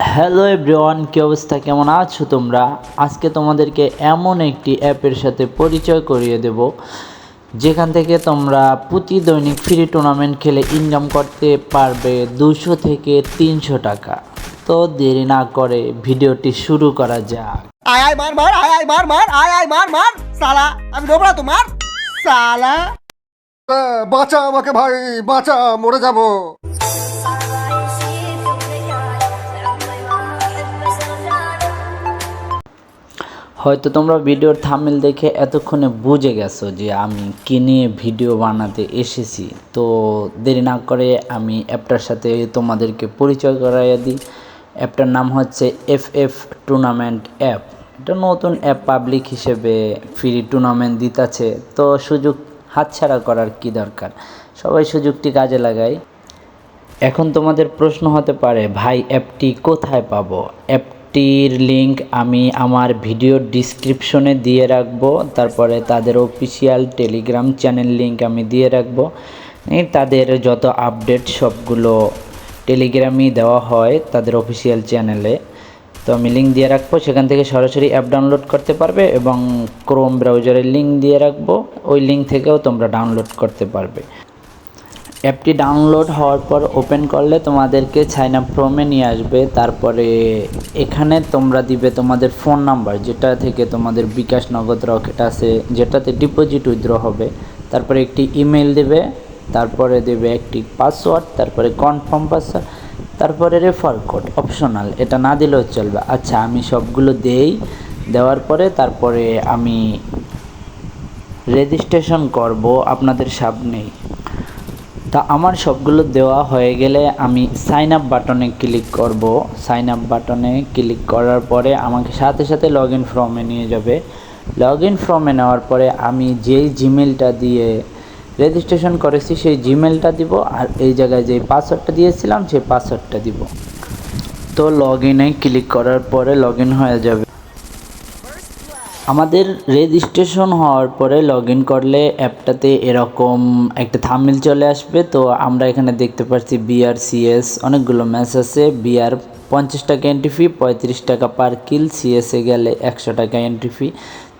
Hello everyone কী অবস্থা? কেমন আছো তোমরা? আজকে তোমাদেরকে এমন একটি অ্যাপের সাথে পরিচয় করিয়ে দেব যেখান থেকে তোমরা প্রতি দৈনিক ফ্রি টুর্নামেন্ট খেলে ইনকাম করতে পারবে দুশো থেকে তিনশো টাকা। তো দেরি না করে ভিডিওটি শুরু করা যাক। আয় আয় মার মার আয় আয় মার মার আয় আয় মার মার। সালা আমি ডোবরা তো মার সালা। বাঁচা আমাকে ভাই বাঁচা মরে যাব। হয়তো তোমরা ভিডিওর থামিল দেখে এতক্ষণে বুঝে গেছো যে আমি কী নিয়ে ভিডিও বানাতে এসেছি। তো দেরি না করে আমি অ্যাপটার সাথে তোমাদেরকে পরিচয় করাইয়া দিই। অ্যাপটার নাম হচ্ছে এফ এফ টুর্নামেন্ট অ্যাপ। এটা নতুন অ্যাপ পাবলিক হিসেবে ফ্রি টুর্নামেন্ট দিতেছে। তো সুযোগ হাতছাড়া করার কি দরকার? সবাই সুযোগটি কাজে লাগায় এখন তোমাদের প্রশ্ন হতে পারে, ভাই অ্যাপটি কোথায় পাবো? অ্যাপটির লিংক আমি আমার ভিডিও ডিসক্রিপশনে দিয়ে রাখব। তারপরে তাদের অফিসিয়াল টেলিগ্রাম চ্যানেল লিংক আমি দিয়ে রাখব। তাদের যত আপডেট সবগুলো টেলিগ্রামই দেওয়া হয় তাদের অফিসিয়াল চ্যানেলে তো আমি লিঙ্ক দিয়ে রাখব, সেখান থেকে সরাসরি অ্যাপ ডাউনলোড করতে পারবে এবং ক্রোম ব্রাউজারের লিঙ্ক দিয়ে রাখব। ওই লিঙ্ক থেকেও তোমরা ডাউনলোড করতে পারবে। অ্যাপটি ডাউনলোড হওয়ার পর ওপেন করলে তোমাদেরকে আপ ফর্মে নিয়ে আসবে। তারপরে এখানে তোমরা দিবে তোমাদের ফোন নাম্বার যেটা থেকে তোমাদের বিকাশ নগদ রকেট আছে, যেটাতে ডিপোজিট উইথড্র হবে। তারপরে একটি ইমেল দেবে, তারপরে দেবে একটি পাসওয়ার্ড তারপরে কনফার্ম পাসওয়ার্ড তারপরে রেফার কোড অপশনাল এটা না দিলেও চলবে। আচ্ছা আমি সবগুলো দেই, দেওয়ার পরে তারপরে আমি রেজিস্ট্রেশন করব আপনাদের সামনেই। তা আমার সবগুলো দেওয়া হয়ে গেলে আমি সাইন আপ বাটনে ক্লিক করব। সাইন আপ বাটনে ক্লিক করার পরে আমাকে সাথে সাথে লগ ইন ফর্মে নিয়ে যাবে। লগ ইন ফর্মে নেওয়ার পরে আমি যেই জিমেলটা দিয়ে রেজিস্ট্রেশন করেছি, সেই জিমেলটা দিব আর এই জায়গায় যে পাসওয়ার্ডটা দিয়েছিলাম, সেই পাসওয়ার্ডটা দিব। তো লগ ইনে ক্লিক করার পরে লগ ইন হয়ে যাবে। আমাদের রেজিস্ট্রেশন হওয়ার পরে লগ ইন করলে অ্যাপটাতে এরকম একটা থামিল চলে আসবে। তো আমরা এখানে দেখতে পাচ্ছি বিআর সিএস অনেকগুলো ম্যাচ আছে। বিআর পঞ্চাশ টাকা এন্ট্রি ফি পঁয়ত্রিশ টাকা পার কিল সিএসে গেলে একশো টাকা এন্ট্রি ফি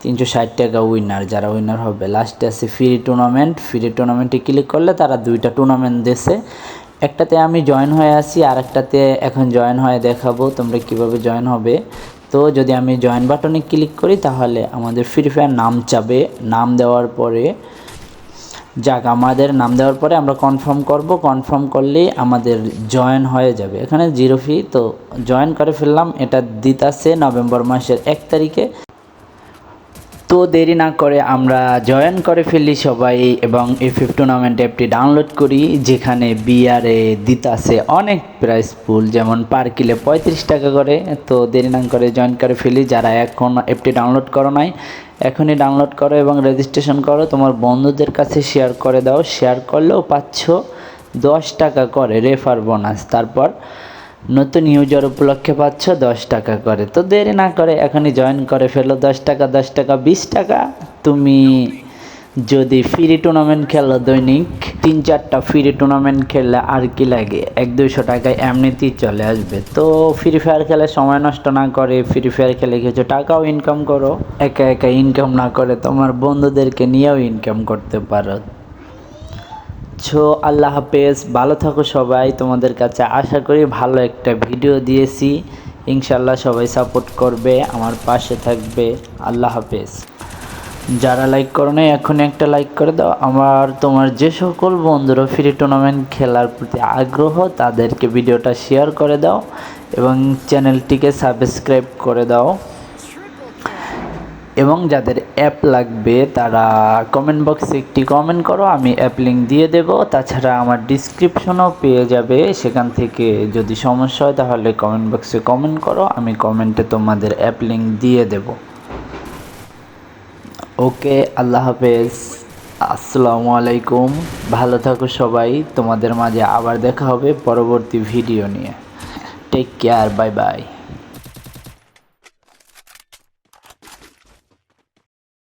তিনশো ষাট টাকা উইনার যারা উইনার হবে লাস্টে আছে ফ্রি টুর্নামেন্ট ফ্রি টুর্নামেন্টে ক্লিক করলে তারা দুইটা টুর্নামেন্ট দেশে একটাতে আমি জয়েন হয়ে আছি আর একটাতে এখন জয়েন হয়ে দেখাবো তোমরা কীভাবে জয়েন হবে। তো যদি আমি জয়েন বাটনে ক্লিক করি, তাহলে আমাদের ফ্রি ফায়ার নাম চাবে। নাম দেওয়ার পরে, যাক, আমাদের নাম দেওয়ার পরে আমরা কনফার্ম করব। কনফার্ম করলেই আমাদের জয়েন হয়ে যাবে। এখানে জিরো ফি তো জয়েন করে ফেললাম। এটা দিতাছে নভেম্বর মাসের এক তারিখে। তো দেরি না করে আমরা জয়েন করে ফেলি সবাই এবং এই ফিফ টুর্নামেন্ট অ্যাপটি ডাউনলোড করি, যেখানে বিআরে দিতাছে অনেক প্রাইস পুল যেমন পার কিলে পঁয়ত্রিশ টাকা করে। তো দেরি না করে জয়েন করে ফেলি, যারা এখন অ্যাপটি ডাউনলোড করো নাই, এখনই ডাউনলোড করো এবং রেজিস্ট্রেশন করো। তোমার বন্ধুদের কাছে শেয়ার করে দাও শেয়ার করলেও পাচ্ছ দশ টাকা করে রেফার বোনাস তারপর নতুন ইউজার উপলক্ষে পাচ্ছ দশ টাকা করে। তো দেরি না করে এখনই জয়েন করে ফেলো, দশ টাকা দশ টাকা, বিশ টাকা। তুমি যদি ফ্রি টুর্নামেন্ট খেলো দৈনিক, তিন চারটা ফ্রি টুর্নামেন্ট খেললে আর কি লাগে? এক দুইশো টাকায় এমনিতেই চলে আসবে। তো ফ্রি ফায়ার খেলে সময় নষ্ট না করে ফ্রি ফায়ার খেলে কিছু টাকাও ইনকাম করো। একা একা ইনকাম না করে তোমার বন্ধুদেরকে নিয়েও ইনকাম করতে পারো। ছো আল্লাহ হাফেজ, ভালো থাকো সবাই। তোমাদের কাছে আশা করি ভালো একটা ভিডিও দিয়েছি। ইনশাল্লাহ সবাই সাপোর্ট করবে, আমার পাশে থাকবে। আল্লাহ হাফেজ। যারা লাইক করো নাই এখন একটা লাইক করে দাও। আমার, তোমার যে সকল বন্ধুরা ফ্রি টুর্নামেন্ট খেলার প্রতি আগ্রহ, তাদেরকে ভিডিওটা শেয়ার করে দাও এবং চ্যানেলটিকে সাবস্ক্রাইব করে দাও। এবং যাদের অ্যাপ লাগবে তারা কমেন্ট বক্সে একটি কমেন্ট করো, আমি অ্যাপ লিঙ্ক দিয়ে দেব। তাছাড়া আমার ডিসক্রিপশনও পেয়ে যাবে। সেখান থেকে যদি সমস্যা হয় তাহলে কমেন্ট বক্সে কমেন্ট করো, আমি কমেন্টে তোমাদের অ্যাপ লিঙ্ক দিয়ে দেব। ওকে আল্লাহ হাফেজ। আসসালামু আলাইকুম। ভালো থাকো সবাই। তোমাদের মাঝে আবার দেখা হবে পরবর্তী ভিডিও নিয়ে। Take care bye bye